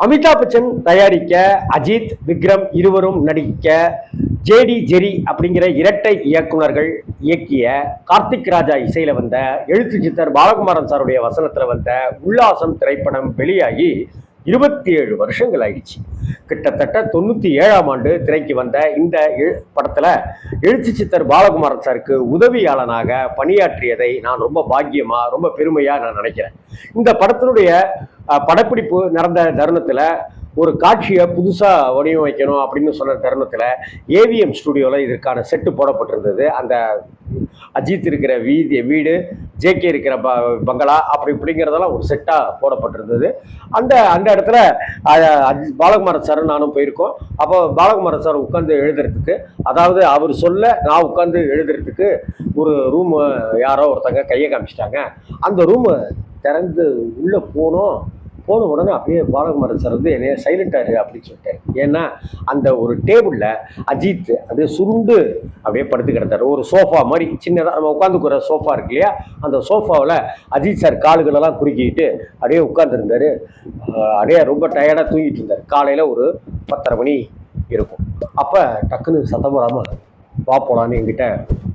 அமிதாப் பச்சன் தயாரிக்க அஜித் விக்ரம் இருவரும் நடிக்க ஜேடி ஜெரி அப்படிங்கிற இரட்டை இயக்குனர்கள் இயக்கிய கார்த்திக் ராஜா இசையில வந்த எழுத்து சித்தர் பாலகுமாரன் சாருடைய வசனத்துல வந்த உல்லாசம் திரைப்படம் வெளியாகி இருபத்தி ஏழு வருஷங்கள் ஆயிடுச்சு கிட்டத்தட்ட தொண்ணூற்றி ஏழாம் ஆண்டு திரைக்கு வந்த இந்த படத்தில் எழுச்சி எழுத்து சித்தர் பாலகுமாரன் சாருக்கு உதவியாளனாக பணியாற்றியதை நான் ரொம்ப பாக்கியமாக ரொம்ப பெருமையாக நான் நினைக்கிறேன். இந்த படத்தினுடைய படப்பிடிப்பு நடந்த தருணத்தில் ஒரு காட்சியை புதுசாக வடிவமைக்கணும் அப்படின்னு சொன்ன தருணத்தில் ஏவிஎம் ஸ்டுடியோவில் இதற்கான செட்டு போடப்பட்டிருந்தது. அந்த அஜித் இருக்கிற வீதி வீடு ஜேகே இருக்கிற ப பங்களா அப்படி இப்படிங்கிறதெல்லாம் ஒரு செட்டாக போடப்பட்டிருந்தது. அந்த அந்த இடத்துல அஜித் பாலகுமாரன் சார் நானும் போயிருக்கோம். அப்போ பாலகுமாரன் சார் உட்காந்து எழுதுறதுக்கு அதாவது அவர் சொல்ல நான் உட்காந்து எழுதுறதுக்கு ஒரு ரூம் யாரோ ஒருத்தங்க கையை காமிச்சிட்டாங்க. அந்த ரூமு திறந்து உள்ளே போனோம். போன உடனே அப்படியே பாலகுமாரன் சார் வந்து என்னைய சைலண்டாரு அப்படின்னு சொல்லிட்டேன் ஏன்னா அந்த ஒரு டேபிளில் அஜித் அப்படியே சுருண்டு அப்படியே படுத்து கிடந்தாரு. ஒரு சோஃபா மாதிரி சின்னதாக நம்ம உட்காந்துக்கிற சோஃபா இருக்கு இல்லையா? அந்த சோஃபாவில் அஜித் சார் காலுகளெல்லாம் குறுக்கிட்டு அப்படியே உட்காந்துருந்தாரு அப்படியே ரொம்ப டயர்டாக தூங்கிட்டு இருந்தார். காலையில் ஒரு பத்தரை மணி இருக்கும். அப்போ டக்குன்னு சத்தம் போடாமல் வா போகலான்னு எங்கிட்ட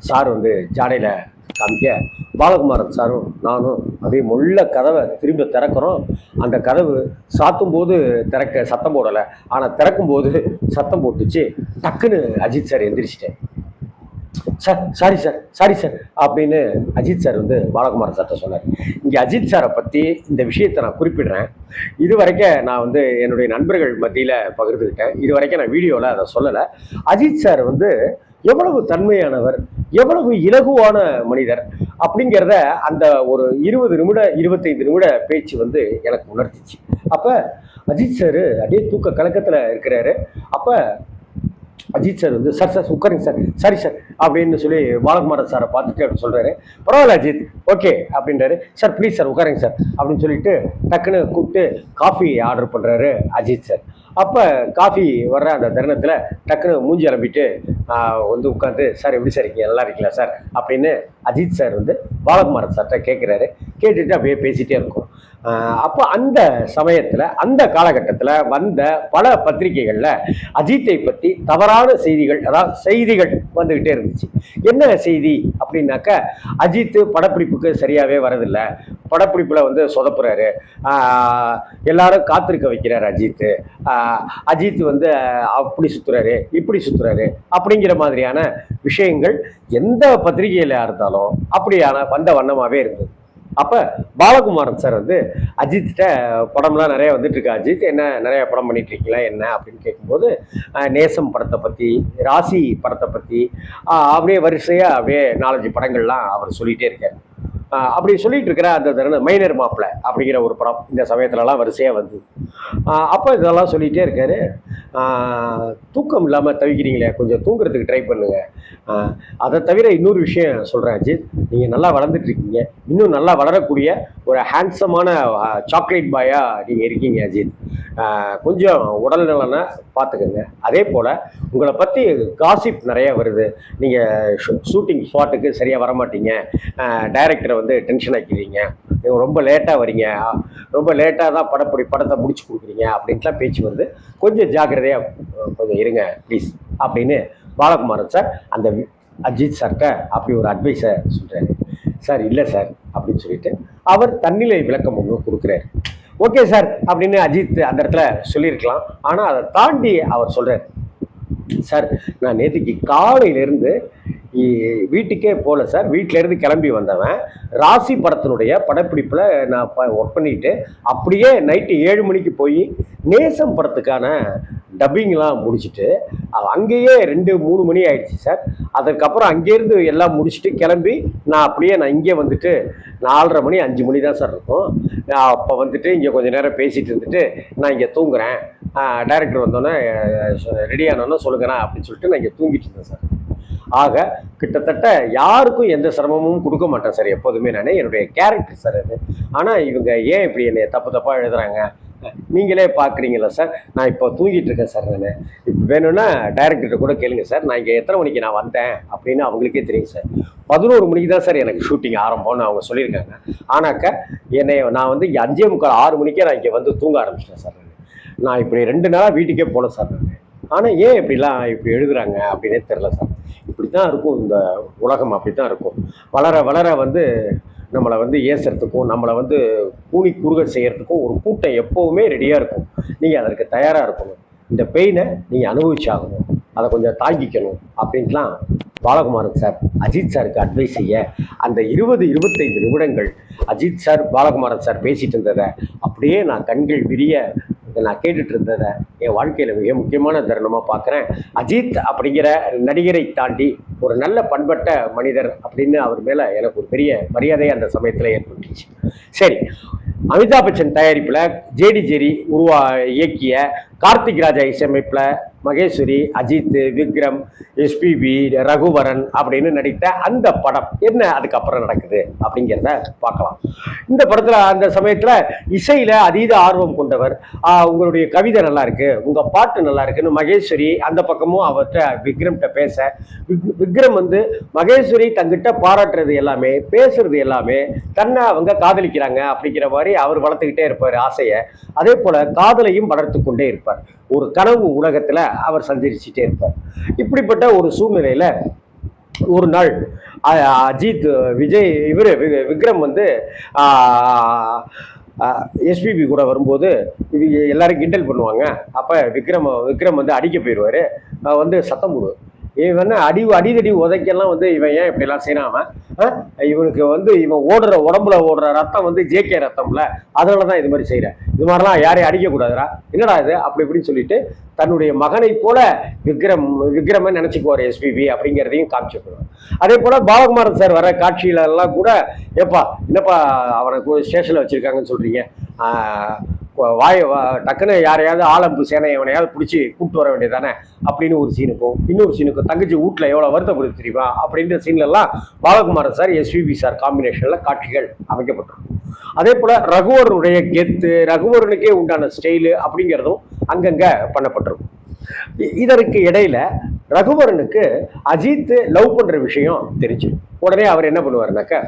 சார் வந்து ஜாடையில் காமிக்க பாலகுமாரன் சாரும் நானும் அப்படியே முள்ள கதவை திரும்ப திறக்கிறோம். அந்த கதவு சாத்தும் போது திறக்க சத்தம் போடலை. ஆனால் திறக்கும் போது சத்தம் போட்டுச்சு. டக்குன்னு Ajith sir எந்திரிச்சிட்டேன் sir sorry sir sorry sir அப்படின்னு அஜித் சார் வந்து பாலகுமாரன் சார்கிட்ட சொன்னார். இங்கே அஜித் சாரை பற்றி இந்த விஷயத்தை நான் குறிப்பிடுறேன். இது வரைக்கும் நான் வந்து என்னுடைய நண்பர்கள் மத்தியில் பகிர்ந்துக்கிட்டேன் இது வரைக்கும் நான் வீடியோவில் அதை சொல்லலை. அஜித் சார் வந்து எவ்வளவு தன்மையானவர் எவ்வளவு இலகுவான மனிதர் அப்படிங்கிறத அந்த ஒரு இருபது நிமிட இருபத்தைந்து நிமிட பேச்சு வந்து எனக்கு உணர்த்திச்சு. அப்போ அஜித் சார் அப்படியே தூக்க கலக்கத்தில் இருக்கிறாரு. அப்போ அஜித் சார் வந்து சார் சார் உட்காருங்க சார் சாரி சார் அப்படின்னு சொல்லி பாலகுமாரன் சாரை பார்த்துட்டு அப்படி சொல்கிறாரு பரவாயில்ல அஜித். ஓகே அப்படின்றாரு. சார் ப்ளீஸ் சார் உட்காருங்க சார் அப்படின்னு சொல்லிட்டு டக்குன்னு கூப்பிட்டு காஃபி ஆர்டர் பண்ணுறாரு அஜித் சார் அப்போ காஃபி வர்ற அந்த தருணத்தில் டக்குன்னு மூஞ்சி அலம்பிட்டு வந்து உட்காந்து சார் எப்படி சார் இருக்கீங்க? நல்லா இருக்கீங்களா சார்? அப்படின்னு அஜித் சார் வந்து பாலகுமாரன் சார்கிட்ட கேட்குறாரு கேட்டுட்டு அப்படியே பேசிகிட்டே இருக்கும். அப்போ அந்த சமயத்தில் அந்த காலகட்டத்தில் வந்த பல பத்திரிகைகளில் அஜித்தை பற்றி தவறான செய்திகள் அதாவது செய்திகள் வந்துக்கிட்டே இருந்துச்சு. என்ன செய்தி அப்படின்னாக்க அஜித் படப்பிடிப்புக்கு சரியாகவே வரதில்லை. படப்பிடிப்பில் வந்து சொதப்புறாரு. எல்லாரும் காத்திருக்க வைக்கிறார் அஜித். அஜித் வந்து அப்படி சுற்றுறாரு இப்படி சுற்றுறாரு அப்படிங்கிற மாதிரியான விஷயங்கள் எந்த பத்திரிகையிலையா இருந்தாலும் அப்படியான வந்த வண்ணமாகவே இருந்தது. அப்போ பாலகுமாரன் சார் வந்து அஜித்திட்ட படம்லாம் நிறைய வந்துட்டுருக்கு அஜித் என்ன நிறைய படம் பண்ணிகிட்ருக்கீங்களா என்ன? அப்படின்னு கேட்கும்போது நேசம் படத்தை பற்றி ராசி படத்தை பற்றி அப்படியே வரிசையாக அப்படியே நாலஞ்சு படங்கள்லாம் அவர் சொல்லிகிட்டே இருக்கார். அப்படி சொல்லிட்டு இருக்கிற அந்த தருணம் மைனர் மாப்பிள்ளை அப்படிங்கிற ஒரு படம் இந்த சமயத்துலலாம் வரிசையாக வந்து அப்போ இதெல்லாம் சொல்லிகிட்டே இருக்காரு. தூக்கம் இல்லாமல் தவிக்கிறீங்களே கொஞ்சம் தூங்குறதுக்கு ட்ரை பண்ணுங்கள் அதை தவிர இன்னொரு விஷயம் சொல்கிறேன் அஜித். நீங்கள் நல்லா வளர்ந்துட்டு இருக்கீங்க. இன்னும் நல்லா வளரக்கூடிய ஒரு ஹேண்ட்ஸமான சாக்லேட் பாயாக நீங்கள் இருக்கீங்க அஜித். கொஞ்சம் உடல் நலனை பார்த்துக்கோங்க. அதே போல் உங்களை பற்றி காசிப் நிறைய வருது. நீங்கள் ஷூட்டிங் ஸ்பாட்டுக்கு சரியாக வரமாட்டீங்க. டைரக்டரை வந்து டென்ஷன் ஆக்கிடுறீங்க ரொம்ப லேட்டாக வரீங்க. ரொம்ப லேட்டாக தான் படப்படி படத்தை முடிச்சு கொடுக்குறீங்க அப்படின்ட்டுலாம் பேச்சு வருது. கொஞ்சம் ஜாக்கிரதையாக கொஞ்சம் இருங்க ப்ளீஸ் அப்படின்னு பாலகுமாரன் சார் அந்த அஜித் சார்கிட்ட அப்படி ஒரு அட்வைஸை சொல்கிறாரு சார் இல்லை சார் அப்படின்னு சொல்லிட்டு அவர் தன்னிலை விளக்கம் ஒன்று கொடுக்குறாரு. ஓகே சார் அப்படின்னு அஜித் அந்த இடத்துல சொல்லியிருக்கலாம். ஆனால் அதை தாண்டி அவர் சொல்கிறார் சார் நான் நேற்றுக்கு காலையிலேருந்து வீட்டுக்கே போகல சார். வீட்டிலேருந்து கிளம்பி வந்தவன். ராசி படத்தினுடைய படப்பிடிப்பில் நான் ஒர்க் பண்ணிட்டு அப்படியே நைட்டு ஏழு மணிக்கு போய் நேசம் படத்துக்கான டப்பிங்லாம் முடிச்சுட்டு அங்கேயே ரெண்டு மூணு மணி ஆயிடுச்சு சார். அதுக்கப்புறம் அங்கேருந்து எல்லாம் முடிச்சுட்டு கிளம்பி நான் அப்படியே நான் இங்கே வந்துட்டு நாலரை மணி அஞ்சு மணி தான் சார் இருக்கும். அப்போ வந்துட்டு இங்கே கொஞ்ச நேரம் பேசிகிட்டு இருந்துட்டு நான் இங்கே தூங்குறேன். டைரக்டர் வந்தோன்னே ரெடி ஆனோன்னே சொல்லுங்கண்ணா அப்படின்னு சொல்லிட்டு நான் இங்கே தூங்கிட்டு இருந்தேன் சார். ஆக கிட்டத்தட்ட யாருக்கும் எந்த சிரமமும் கொடுக்க மாட்டேன் சார் எப்போதுமே நான். என்னுடைய கேரக்டர் சார் அது. ஆனால் இவங்க ஏன் இப்படி என்னை தப்பு தப்பாக எழுதுகிறாங்க நீங்களே பார்க்குறீங்களா சார்? நான் இப்போ தூங்கிட்டு இருக்கேன் சார் நான். இப்போ வேணும்னா டைரக்டர்கிட்ட கூட கேளுங்க சார். நான் இங்கே எத்தனை மணிக்கு நான் வந்தேன் அப்படின்னு அவங்களுக்கே தெரியும் சார். பதினோரு மணிக்கு தான் சார் எனக்கு ஷூட்டிங் ஆரம்பம்னு அவங்க சொல்லியிருக்காங்க. ஆனாக்க என்னை நான் வந்து அஞ்சே முக்கால் ஆறு மணிக்கே நான் இங்கே வந்து தூங்க ஆரம்பிச்சிட்டேன் சார் நான். நான் இப்படி ரெண்டு நாளாக வீட்டுக்கே போகல சார் நான். ஆனால் ஏன் இப்படிலாம் இப்படி எழுதுறாங்க அப்படின்னே தெரில சார். இப்படி தான் இருக்கும் இந்த உலகம் அப்படி தான் இருக்கும். வளர வளர வந்து நம்மளை வந்து ஏசுறதுக்கும் நம்மளை வந்து கூனி குறுக செய்கிறதுக்கும் ஒரு கூட்டம் எப்போவுமே ரெடியாக இருக்கும். நீங்கள் அதற்கு தயாராக இருக்கணும். இந்த பெயினை நீங்கள் அனுபவிச்சாகணும். அதை கொஞ்சம் தாங்கிக்கணும் அப்படின்ட்டுலாம் பாலகுமாரன் சார் அஜித் சாருக்கு அட்வைஸ் செய்ய அந்த இருபது இருபத்தைந்து நிமிடங்கள் அஜித் சார் பாலகுமாரன் சார் பேசிகிட்டு இருந்ததை அப்படியே நான் கண்கள் விரிய இதை நான் கேட்டுட்டு இருந்ததை என் வாழ்க்கையில் மிக முக்கியமான தருணமாக பார்க்குறேன். அஜித் அப்படிங்கிற நடிகரை தாண்டி ஒரு நல்ல பண்பட்ட மனிதர் அப்படின்னு அவர் மேலே எனக்கு ஒரு பெரிய மரியாதை அந்த சமயத்தில் ஏற்பட்டுச்சு. சரி அமிதாப் பச்சன் தயாரிப்பில் ஜேடி ஜெரி உருவா இயக்கிய கார்த்திக் ராஜா இசையமைப்பில் மகேஸ்வரி அஜித் விக்ரம் எஸ்பிபி ரகுவரன் அப்படின்னு நடித்த அந்த படம் என்ன அதுக்கப்புறம் நடக்குது அப்படிங்கிறத பார்க்கலாம். இந்த படத்தில் அந்த சமயத்தில் இசையில் அதீத ஆர்வம் கொண்டவர். உங்களுடைய கவிதை நல்லா இருக்கு உங்கள் பாட்டு நல்லா இருக்குன்னு மகேஸ்வரி அந்த பக்கமும் அவர்கிட்ட விக்ரம்கிட்ட பேச விக்- விக்ரம் வந்து மகேஸ்வரி தங்கிட்ட பாராட்டுறது எல்லாமே பேசுறது எல்லாமே தன்னை அவங்க காதலிக்கிறாங்க அப்படிங்கிற மாதிரி அவர் வளர்த்துக்கிட்டே இருப்பார் ஆசையை. அதே போல் காதலையும் வளர்த்து கொண்டே இருப்பார். ஒரு கனவு உலகத்தில் அவர் சஞ்சரிச்சுட்டே இருப்பார். இப்படிப்பட்ட ஒரு சூழ்நிலையில் ஒரு நாள் அ- அஜித் விஜய் இவர் விக்ரம் வந்து எஸ்பிபி கூட வரும்போது இவங்க எல்லாரும் கிண்டல் பண்ணுவாங்க. அப்போ விக்ரம் விக்ரம் வந்து அடிக்க போயிடுவார். வந்து சத்தம் போடுவார். இவன் அடி அடிதடி உதைக்கெல்லாம் வந்து இவன் ஏன் இப்படிலாம் செய்யறான் இவனுக்கு வந்து இவன் ஓடுற உடம்புல ஓடுற ரத்தம் வந்து ஜேகே ரத்தம்ல. அதனால தான் இது மாதிரி செய்கிறேன் இது மாதிரிலாம் யாரையும் அடிக்கக்கூடாதுடா. என்னடா இது? அப்படி இப்படின்னு சொல்லிட்டு தன்னுடைய மகனை போல விக்ரம் விக்ரமன் நினச்சிக்குவார் எஸ்பிபி அப்படிங்கிறதையும் காமிச்சுக்கணும் அதே போல பாலகுமாரன் சார் வர காட்சியில எல்லாம் கூட ஏப்பா என்னப்பா அவனை ஸ்டேஷனில் வச்சிருக்காங்கன்னு சொல்றீங்க? வாய வா- டக்குன்னு யாரையாவது ஆலம்பு சேனை எவனையாவது பிடிச்சி கூப்பிட்டு வர வேண்டியதானே அப்படின்னு ஒரு சீனுக்கும் இன்னொரு சீனுக்கும் தங்கச்சி வீட்டில் எவ்வளோ வருத்தப்படுது தெரியுமா? அப்படின்ற சீன்லலாம் பாலகுமாரன் சார் எஸ்விபி சார் காம்பினேஷனில் காட்சிகள் அமைக்கப்பட்டிருக்கும். அதே போல் ரகுவரனுடைய கெத்து ரகுவரனுக்கே உண்டான ஸ்டைலு அப்படிங்கிறதும் அங்கங்கே பண்ணப்பட்டிருக்கும். இதற்கு இடையில ரகுவரனுக்கு அஜித் லவ் பண்ற விஷயம் தெரிஞ்சு. உடனே அவர் என்ன பண்ணுவார்னாக்க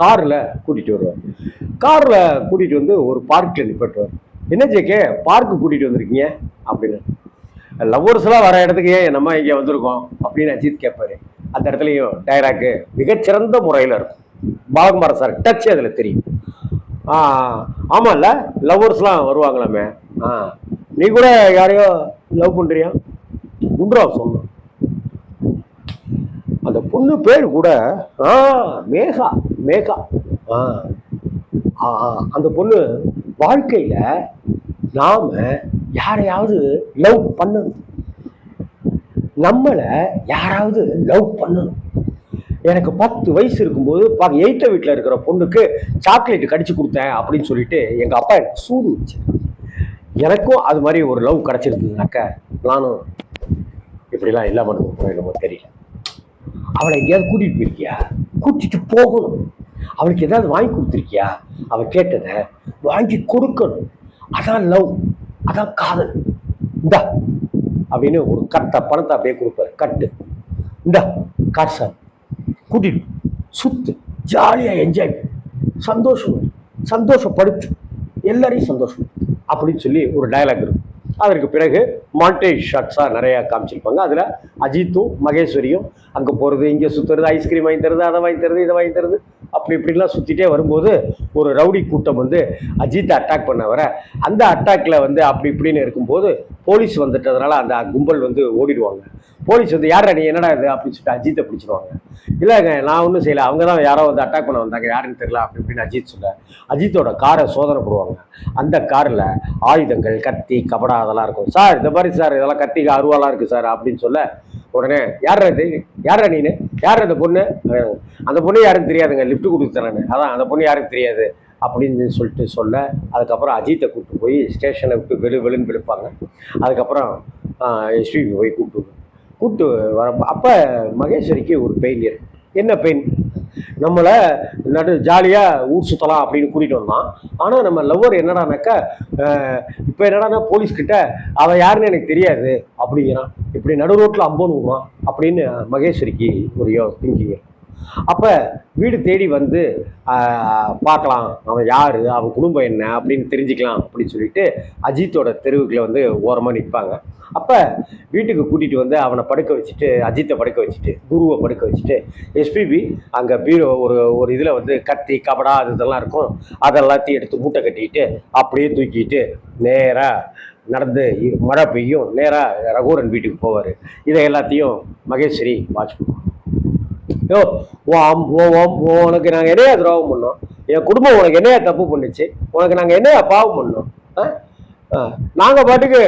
கார்ல கூட்டிட்டு வருவார். காரில் கூட்டிகிட்டு வந்து ஒரு பார்க்கில் நிப்பாட்டுவார். என்ன ஜேக்கே பார்க்கு கூட்டிகிட்டு வந்திருக்கீங்க? அப்படின்னு. லவ்வர்ஸ்லாம் வர இடத்துக்கு ஏன் நம்ம இங்கே வந்திருக்கோம்? அப்படின்னு அஜித் கேட்பாரு. அந்த இடத்துலையும் டைராக்கு மிகச்சிறந்த முறையில் இருக்கும். பாலகுமாரன் சார் டச் அதில் தெரியும். ஆமாம்ல லவ்வர்ஸ்லாம் வருவாங்களாமே? ஆ நீ கூட யாரையோ லவ் பண்ணுறியா குண்ட்ரா சொன்னான். அந்த பொண்ணு பேர் கூட ஆ மேகா மேகா. ஆ, அந்த பொண்ணு வாழ்க்கையில நாம யாரையாவது லவ் பண்ணணும். நம்மளை யாராவது லவ் பண்ணணும். எனக்கு பத்து வயசு இருக்கும்போது எயித்த வீட்டில் இருக்கிற பொண்ணுக்கு சாக்லேட் கடிச்சு கொடுத்தேன் அப்படின்னு சொல்லிட்டு எங்க அப்பா எனக்கு சூடு வச்சு. எனக்கும் அது மாதிரி ஒரு லவ் கிடைச்சிருந்ததுனாக்க நானும் இப்படிலாம் இல்லாமல் இருக்கும் என்னமோ தெரியல. அவளை எங்கேயாவது கூட்டிட்டு போயிருக்கியா? கூட்டிட்டு போகணும். அவளுக்கு ஏதாவது வாங்கி கொடுத்துருக்கியா? அவள் கேட்டதை வாங்கி கொடுக்கணும். அதான் லவ் அதான் காதல். இந்தா அப்படின்னு ஒரு கட்டை பணத்தை அப்படியே கொடுப்பாரு. கட்டு. இந்தா கார் சார் கூட்டிட்டு சுத்து. ஜாலியா என்ஜாய் சந்தோஷம் சந்தோஷப்படுத்து. எல்லாரையும் சந்தோஷம் அப்படின்னு சொல்லி ஒரு டயலாக் இருக்கும். அதற்கு பிறகு மாண்டேஜ் ஷாட்ஸாக நிறையா காமிச்சிருப்பாங்க. அதில் அஜித்தும் மகேஸ்வரியும் அங்கே போகிறது இங்கே சுற்றுறது ஐஸ்கிரீம் வாங்கி தருது அதை வாங்கி தருது இதை வாங்கி தருது. அப்படி இப்படிலாம் சுற்றிட்டே வரும்போது ஒரு ரவுடி கூட்டம் வந்து அஜித்தை அட்டாக் பண்ண வர. அந்த அட்டாக்ல வந்து அப்படி இப்படின்னு இருக்கும்போது போலீஸ் வந்துட்டதுனால அந்த கும்பல் வந்து ஓடிடுவாங்க. போலீஸ் வந்து யாரா நீ? என்னடா இது? அப்படின்னு சொல்லிட்டு அஜித்தை பிடிச்சிருவாங்க. இல்லைங்க நான் ஒன்றும் செய்யலை. அவங்க தான் யாரோ வந்து அட்டாக் பண்ண வந்தாங்க. யாருன்னு தெரியல அப்படி இப்படின்னு அஜித் சொல்ல அஜித்தோட காரை சோதனை போடுவாங்க. அந்த காரில் ஆயுதங்கள் கத்தி கபடா அதெல்லாம் இருக்கும். சார் இந்த மாதிரி சார் இதெல்லாம் கத்தி அருவாலாம் இருக்குது சார் அப்படின்னு சொல்ல உடனே யார் இது? யாரா நீனு? யார் அந்த பொண்ணு? அந்த பொண்ணு யாருன்னு தெரியாதுங்க. லிஃப்ட் கொடுத்து தரேன்னு. அதான் அந்த பொண்ணு யாருக்கும் தெரியாது. அப்படின்னு சொல்லிட்டு சொல்ல அதுக்கப்புறம் அஜித்தை கூப்பிட்டு போய் ஸ்டேஷனை விட்டு வெளு வெளுன்னு வெளுப்பாங்க. அதுக்கப்புறம் எஸ்பிபி போய் கூப்பிட்டு கூப்பிட்டு வர அப்போ மகேஸ்வரிக்கு ஒரு பெயின் என்ன பெயின் நம்மளை நடு ஜாலியாக ஊர் சுற்றலாம் அப்படின்னு கூட்டிகிட்டு வந்தான். ஆனால் நம்ம லவ்வர் என்னடானாக்கா இப்போ என்னடானா போலீஸ்கிட்ட அவன் யாருன்னு எனக்கு தெரியாது அப்படிங்கிறான். இப்படி நடு ரோட்டில் அம்போன்னு விடுவான் அப்படின்னு மகேஸ்வரிக்கு ஒரு யோ திங்கிங்க அப்போ வீடு தேடி வந்து பார்க்கலாம். அவன் யார்? அவன் குடும்பம் என்ன? அப்படின்னு தெரிஞ்சுக்கலாம் அப்படின்னு சொல்லிட்டு அஜித்தோட தெருவுக்குள்ளே வந்து ஓரமாக நிற்பாங்க அப்போ வீட்டுக்கு கூட்டிகிட்டு வந்து அவனை படுக்க வச்சுட்டு அஜித்தை படுக்க வச்சுட்டு குருவை படுக்க வச்சுட்டு எஸ்பிபி அங்கே பீரோ ஒரு ஒரு இதில் வந்து கத்தி கபடா அது இதெல்லாம் இருக்கும். அதெல்லாத்தையும் எடுத்து மூட்டை கட்டிக்கிட்டு அப்படியே தூக்கிட்டு நேராக நடந்து மழை பெய்யும். நேராக ரகுவரன் வீட்டுக்கு போவார். இதை எல்லாத்தையும் மகேஸ்வரி வாட்ச் பண்ணுவோம் யோ ஓ அம் ஓ ஓம் ஓ உனக்கு நாங்கள் என்னையா துரோகம் பண்ணோம்? என் குடும்பம் உனக்கு என்னையா தப்பு பண்ணுச்சு? உனக்கு நாங்கள் என்னையா பாவம் பண்ணோம்? ஆ? நாங்கள் பாட்டுக்கு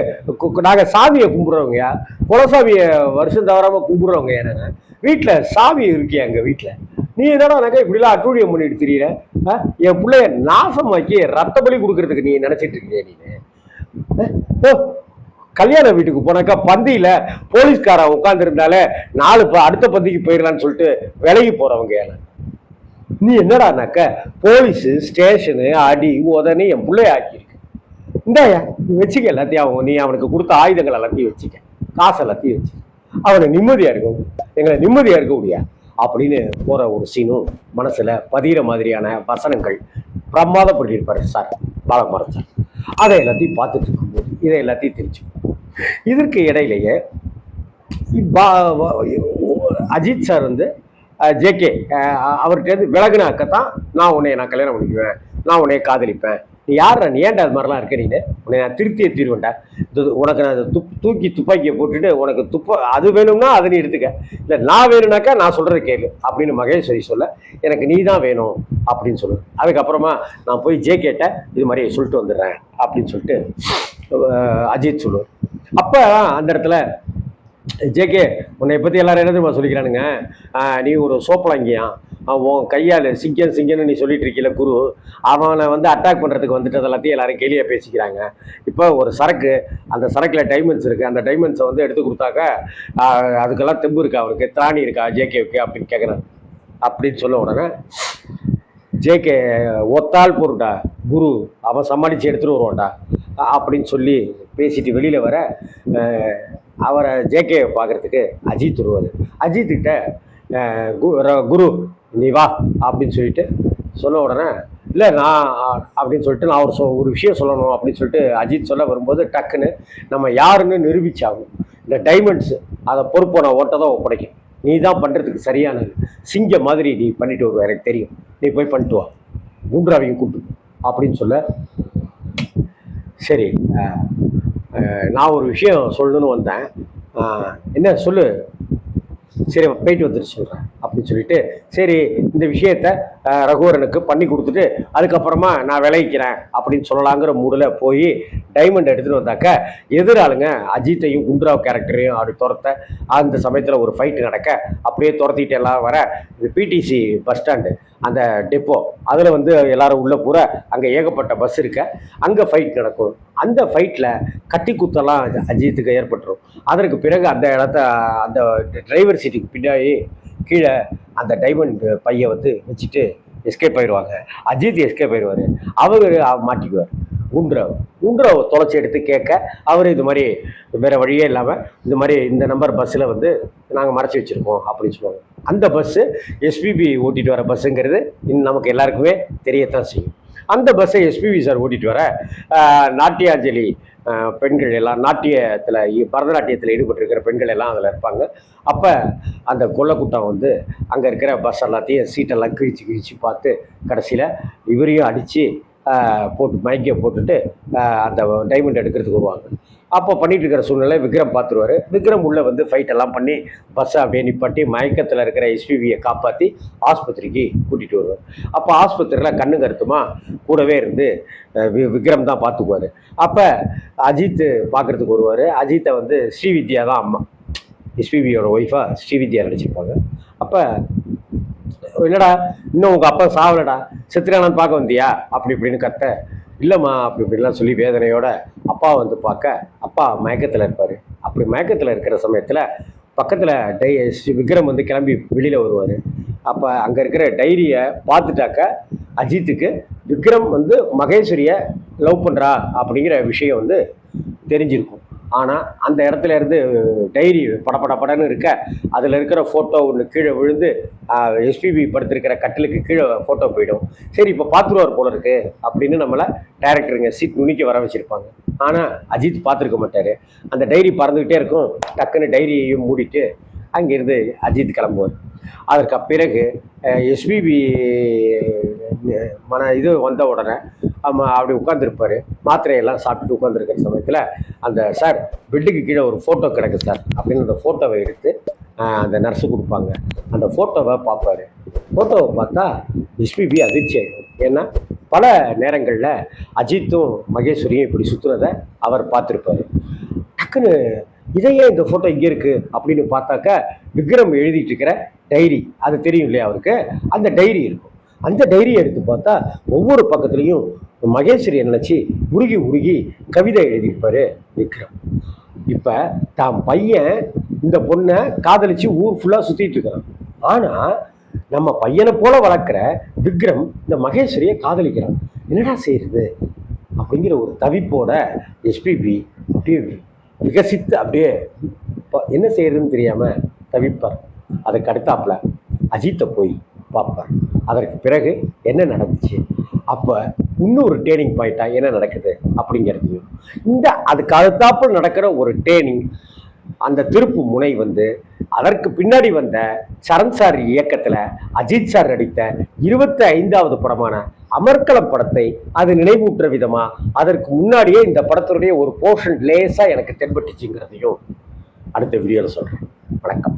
நாங்கள் சாமியை கும்பிட்றவங்கயா? குலசாமியை வருஷம் தவறாமல் கும்பிட்றவங்க என்னங்க? வீட்டில் சாமி இருக்கியா எங்கள் வீட்டில் நீ என்னடானாக்கா இப்படிலாம் அட்டூழியம் பண்ணிட்டு திரியிற? ஆ? என் பிள்ளைய நாசமாக்கி ரத்த பலி கொடுக்கறதுக்கு நீ நினச்சிட்டு இருக்கியா நீ ஓ கல்யாண வீட்டுக்கு போனாக்கா பந்தியில் போலீஸ்காரன் உட்காந்துருந்தாலே நாலு ப- அடுத்த பந்திக்கு போயிடலான்னு சொல்லிட்டு விலகி போகிறவங்க ஏன்னா நீ என்னடானாக்க போலீஸு ஸ்டேஷனு அடி உதனி என் பிள்ளைய ஆக்கியிருக்கு. இந்தாயா நீ வச்சுக்க எல்லாத்தையும். அவங்க நீ அவனுக்கு கொடுத்த ஆயுதங்கள் எல்லாத்தையும் வச்சுக்க. காசு எல்லாத்தையும் வச்சு அவனை நிம்மதியாக இருக்கும் எங்களை நிம்மதியாக இருக்க முடியா அப்படின்னு போகிற ஒரு சீனும் மனசில் பதிகிற மாதிரியான வசனங்கள் பிரமாதப்பட்டிருப்பார் சார். பாலகுமாரன் சார். அதை எல்லாத்தையும் பார்த்துட்டு இருக்கும்போது இதை எல்லாத்தையும் தெரிஞ்சுக்கணும் இதற்கு இடையிலேயே அஜித் சார் வந்து ஜேகே அவர்கிட்ட விலகுனாக்கத்தான் நான் உன்னை நான் கல்யாணம் பண்ணிக்குவேன். நான் உன்னைய காதலிப்பேன். நீ யார் நீ ஏன்டா அது மாதிரிலாம் இருக்க நீனு? உன்னை நான் திருத்தியே தீர்வேன்டா. உனக்கு நான் துப் தூக்கி துப்பாக்கியை போட்டுட்டு உனக்கு துப்ப அது வேணும்னா அதை நீ எடுத்துக்க. இல்லை நான் வேணும்னாக்கா நான் சொல்கிறத கேளு அப்படின்னு மகேஸ்வரி சொல்ல எனக்கு நீ தான் வேணும் அப்படின்னு சொல்லு. அதுக்கப்புறமா நான் போய் ஜே கேட்ட இது மாதிரி சொல்லிட்டு வந்துடுறேன் அப்படின்னு சொல்லிட்டு அஜித் சொல்லுவார். அப்போ அந்த இடத்துல ஜேகே உன்னை பற்றி எல்லாரும் என்ன தெரியுமா சொல்லிக்கிறானுங்க? நீ ஒரு சோப்பலாங்கியான் உன் கையால் சிங்கன் சிங்கன்னு நீ சொல்லிட்டு இருக்கீல குரு. அவனை வந்து அட்டாக் பண்ணுறதுக்கு வந்துட்டு எல்லாத்தையும் எல்லாரும் கேலியாக பேசிக்கிறாங்க. இப்போ ஒரு சரக்கு அந்த சரக்கில் டைமண்ட்ஸ் இருக்குது அந்த டைமண்ட்ஸை வந்து எடுத்து கொடுத்தாக்கா அதுக்கெல்லாம் தெம்பு இருக்கா? அவனுக்கு திராணி இருக்கா? ஜேகேவுக்கு அப்படின்னு கேட்குறான் அப்படின்னு சொல்ல உடனே ஜேகே ஒத்தால் பொருட்டா? குரு அவன் சமாளித்து எடுத்துகிட்டு வருவான்டா. அப்படின்னு சொல்லி பேசிட்டு வெளியில் வர அவரை ஜேகே பார்க்குறதுக்கு அஜித் வருவார். அஜித்துக்கிட்ட குரு நீ வா அப்படின்னு சொல்லிட்டு சொன்ன உடனே இல்லை நான் அப்படின்னு சொல்லிட்டு நான் ஒரு சொ ஒரு விஷயம் சொல்லணும் அப்படின்னு சொல்லிட்டு அஜித் சொல்ல வரும்போது டக்குன்னு நம்ம யாருன்னு நிரூபிச்சாகும். இந்த டைமண்ட்ஸு அதை பொறுப்பை நான் ஓட்ட தான் ஒப்படைக்கும் நீ தான் பண்ணுறதுக்கு சரியானது சிங்க மாதிரி நீ பண்ணிட்டு வருவ எனக்கு தெரியும். நீ போய் பண்ணிட்டு வா. மூன்றாவையும் கூப்பிட்டு அப்படின்னு சொல்ல சரி நான் ஒரு விஷயம் சொல்லணும்னு வந்தேன். என்ன சொல்லு? சரி போயிட்டு வந்துட்டு சொல்கிறேன் அப்படின்னு சொல்லிட்டு சரி இந்த விஷயத்த ரகுவரனுக்கு பண்ணி கொடுத்துட்டு அதுக்கப்புறமா நான் விளைவிக்கிறேன் அப்படின்னு சொல்லலாங்கிற மூடில் போய் டைமண்ட் எடுத்துகிட்டு வந்தாக்க எதிராளுங்க அஜித்தையும் குண்ட்ராவ் கேரக்டரையும் அப்படி துரத்த அந்த சமயத்தில் ஒரு ஃபைட்டு நடக்க அப்படியே துரத்திட்டு எல்லாம் வர இது பிடிசி பஸ் ஸ்டாண்டு அந்த டெப்போ அதில் வந்து எல்லாரும் உள்ளே பூரா அங்கே ஏகப்பட்ட பஸ் இருக்க அங்கே ஃபைட் நடக்கும். அந்த ஃபைட்டில் கட்டி குத்தெல்லாம் அஜித்துக்கு ஏற்பட்டுரும். அதற்கு பிறகு அந்த இடத்த அந்த டிரைவர் சீட்டுக்கு பின்னாடி கீழே அந்த டைமண்ட் பையை வந்து வச்சுட்டு எஸ்கேப் ஆயிடுவாங்க. அஜித் எஸ்கேப் ஆயிடுவார். அவர் மாட்டிக்குவார். குண்ட்ராவ். குண்ட்ராவ் தொலைச்சி எடுத்து கேட்க அவர் இது மாதிரி வேறு வழியே இல்லாமல் இந்த மாதிரி இந்த நம்பர் பஸ்ஸில் வந்து நாங்கள் மறைச்சி வச்சுருக்கோம் அப்படின்னு சொல்லுவாங்க. அந்த பஸ்ஸு எஸ்பிபி ஓட்டிகிட்டு வர பஸ்ஸுங்கிறது இன்னும் நமக்கு எல்லாருக்குமே தெரியத்தான் செய்யும். அந்த பஸ்ஸை எஸ்பிவி சார் ஓட்டிட்டு வர நாட்டியாஞ்சலி பெண்கள் எல்லாம் நாட்டியத்தில் பரதநாட்டியத்தில் ஈடுபட்டிருக்கிற பெண்கள் எல்லாம் அதில் இருப்பாங்க. அப்போ அந்த கொல்லக்கூட்டம் வந்து அங்கே இருக்கிற பஸ் எல்லாத்தையும் சீட்டெல்லாம் கிழிச்சு கிழிச்சு பார்த்து கடைசியில் இவரையும் அடித்து போட்டு மயக்கிய போட்டுட்டு அந்த டைமண்ட் எடுக்கிறதுக்கு வருவாங்க. அப்போ பண்ணிட்டு இருக்கிற சூழ்நிலை விக்ரம் பார்த்துருவாரு விக்ரம் உள்ளே வந்து ஃபைட் எல்லாம் பண்ணி பஸ்ஸை அப்படியே நிப்பாட்டி மயக்கத்தில் இருக்கிற எஸ்பிபியை காப்பாற்றி ஆஸ்பத்திரிக்கு கூட்டிகிட்டு வருவார். அப்போ ஆஸ்பத்திரியில் கண்ணு கருத்துமா? கூடவே இருந்து வி- விக்ரம் தான் பார்த்துக்குவார் அப்போ அஜித் பார்க்குறதுக்கு வருவார். அஜித்தை வந்து ஸ்ரீவித்யா தான் அம்மா. எஸ்பிபியோட ஒய்ஃபாக ஸ்ரீவித்யா நடிச்சிருப்பாங்க. அப்போ என்னடா இன்னும் உங்கள் அப்பா சாவலடா? சித்திரானந்த் பார்க்க வந்தியா? அப்படி இப்படின்னு கத்த இல்லைம்மா அப்படி இப்படிலாம் சொல்லி வேதனையோட அப்பா வந்து பார்க்க அப்பா மயக்கத்தில் இருப்பார். அப்படி மயக்கத்தில் இருக்கிற சமயத்தில் பக்கத்தில் டை ஸ்ரீ விக்ரம் வந்து கிளம்பி வெளியில் வருவார். அப்போ அங்கே இருக்கிற டைரியை பார்த்துட்டாக்க அஜித்துக்கு விக்ரம் வந்து மகேஸ்வரியை லவ் பண்ணுறா அப்படிங்கிற விஷயம் வந்து தெரிஞ்சிருக்கும். ஆனால் அந்த இடத்துல இருந்து டைரி படபட படன்னு இருக்க அதில் இருக்கிற ஃபோட்டோ ஒன்று கீழே விழுந்து எஸ்பிபி படுத்திருக்கிற கட்டிலுக்கு கீழே ஃபோட்டோ போயிடும். சரி இப்போ பார்த்துருவார் போல இருக்கு அப்படின்னு நம்மளை டேரக்டருங்க சீட் நுனிக்க வர வச்சுருப்பாங்க. ஆனால் அஜித் பார்த்துருக்க மாட்டார். அந்த டைரி பறந்துக்கிட்டே இருக்கும் டக்குன்னு டைரியையும் மூடிட்டு அங்கேருந்து அஜித் கிளம்புவார். அதற்கு பிறகு எஸ்பிபி மன இது வந்த உடனே ஆமாம் அப்படி உட்காந்துருப்பாரு மாத்திரையெல்லாம் சாப்பிட்டுட்டு உட்காந்துருக்கிற சமயத்தில் அந்த சார் பெட்டுக்கு கீழே ஒரு ஃபோட்டோ கிடக்கு சார் அப்படின்னு அந்த ஃபோட்டோவை எடுத்து அந்த நர்ஸு கொடுப்பாங்க. அந்த ஃபோட்டோவை பார்ப்பாரு. ஃபோட்டோவை பார்த்தா எஸ்பிபி அதிர்ச்சி ஆகிடும் ஏன்னா பல நேரங்களில் அஜித்தும் மகேஸ்வரியும் இப்படி சுற்றுனதை அவர் பார்த்துருப்பாரு. டக்குன்னு இதையே இந்த ஃபோட்டோ இங்கே இருக்குது அப்படின்னு பார்த்தாக்க விக்ரம் எழுதிட்டு இருக்கிற டைரி. அது தெரியும் இல்லையா அவருக்கு? அந்த டைரி இருக்கும். அந்த டைரியை எடுத்து பார்த்தா ஒவ்வொரு பக்கத்துலேயும் மகேஸ்வரியை நினச்சி உருகி உருகி கவிதை எழுதியிருப்பாரு விக்ரம். இப்போ தான் பையன் இந்த பொண்ணை காதலிச்சு ஊர் ஃபுல்லாக சுற்றிட்டு இருக்கிறான். ஆனால் நம்ம பையனை போல வளர்க்குற விக்ரம் இந்த மகேஸ்வரியை காதலிக்கிறான். என்னடா செய்யறது அப்படிங்கிற ஒரு தவிப்போட எஸ்பிபி அப்படியே விகசித்து அப்படியே இப்போ என்ன செய்யறதுன்னு தெரியாமல் தவிப்பார். அதுக்கு அடுத்தாப்புல அஜித்தை போய் பார்ப்பார். அதற்கு பிறகு என்ன நடந்துச்சு? அப்போ இன்னொரு டேர்னிங் பாயிண்ட்டாக என்ன நடக்குது அப்படிங்கிறதையும் இந்த அதுக்கு அடுத்தாப்புல நடக்கிற ஒரு டேர்னிங் அந்த திருப்பு முனை வந்து அதற்கு பின்னாடி வந்த சரண் சார் இயக்கத்தில் அஜித் சார் நடித்த இருபத்தி ஐந்தாவது படமான அமர்க்கலம் படத்தை அது நினைவூட்டுற விதமா அதற்கு முன்னாடியே இந்த படத்தினுடைய ஒரு போர்ஷன் லேசா எனக்கு தென்பட்டுச்சுங்கிறதையும் அடுத்த வீடியோவில் சொல்றேன். வணக்கம்.